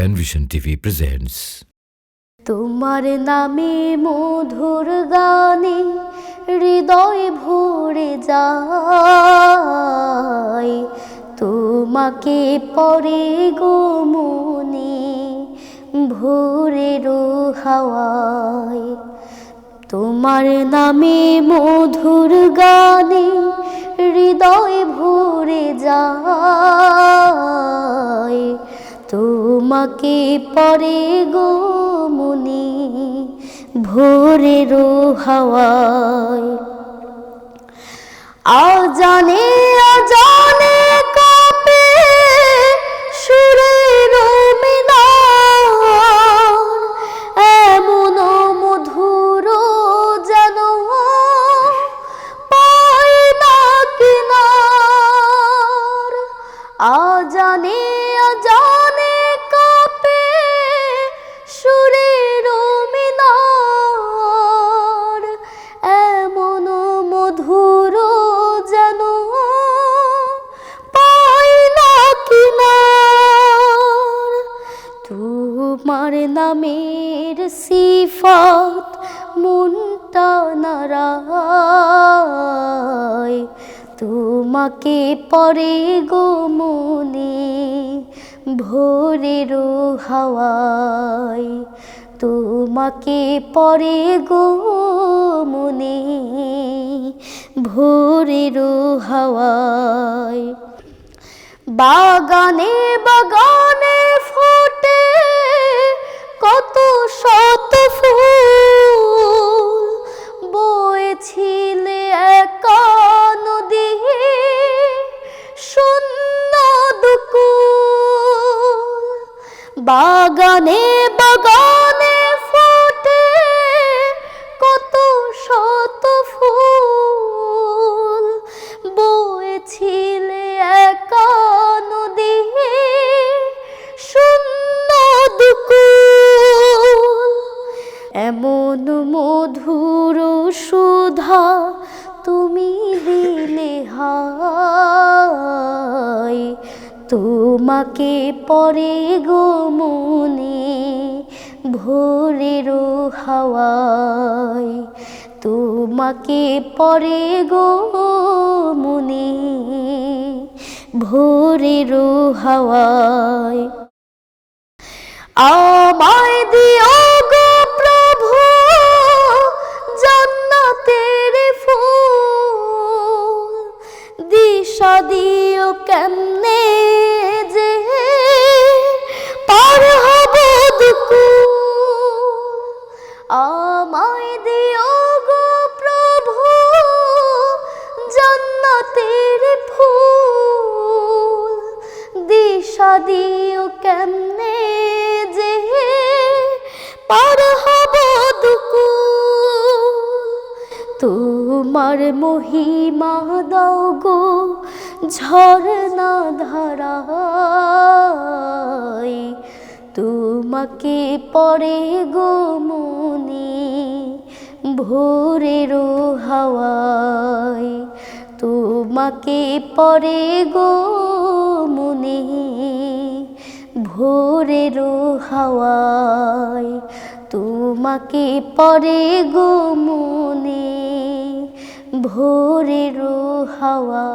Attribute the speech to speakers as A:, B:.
A: Penvision TV presents
B: তোমার নামে মধুর গানে হৃদয় ভরে যায়। তোমাকে পরে গো মনে ভোরের হাওয়ায় তোমার নামে মধুর গানে হৃদয় ভরে যায়। তোমাকে পরে গো মুনি, ভোরের হাওয়ায়। আজানে আজানে কাপে সুরের এমন মধুর যেন পাই না কিনার। আজানে নামের সিফাত মনটা নারায় তোমাকে পরে গো মনে ভোরের হাওয়ায়। তোমাকে পরে গো মনে ভোরের হাওয়ায়। বাগানে বাগানে ফোটে বাগানে বাগানে ফোটে কত শত ফুল। বয়েছিলে একা নদী, শূন্য দুকুল। এমন মধুর সুধা তুমি দিলে হায় তোমাকে পরে গো মনে ভোরের হাওয়ায়। তোমাকে পরে গো মনে ভোরের হাওয়ায়। আমায় কেমনে যে পার হব দুকুল আমায় দিও গো প্রভু ফুল। দিশা দিও কেমনে যে পার হব দুকুল তোমার মহিমা দাও গো ঝরনা ধারায় তোমাকে পরে গো মনে ভোরের হাওয়ায়। তোমাকে পরে গো মনে ভোরের হাওয়ায়। তোমাকে পরে গো মনে ভোরের হাওয়া।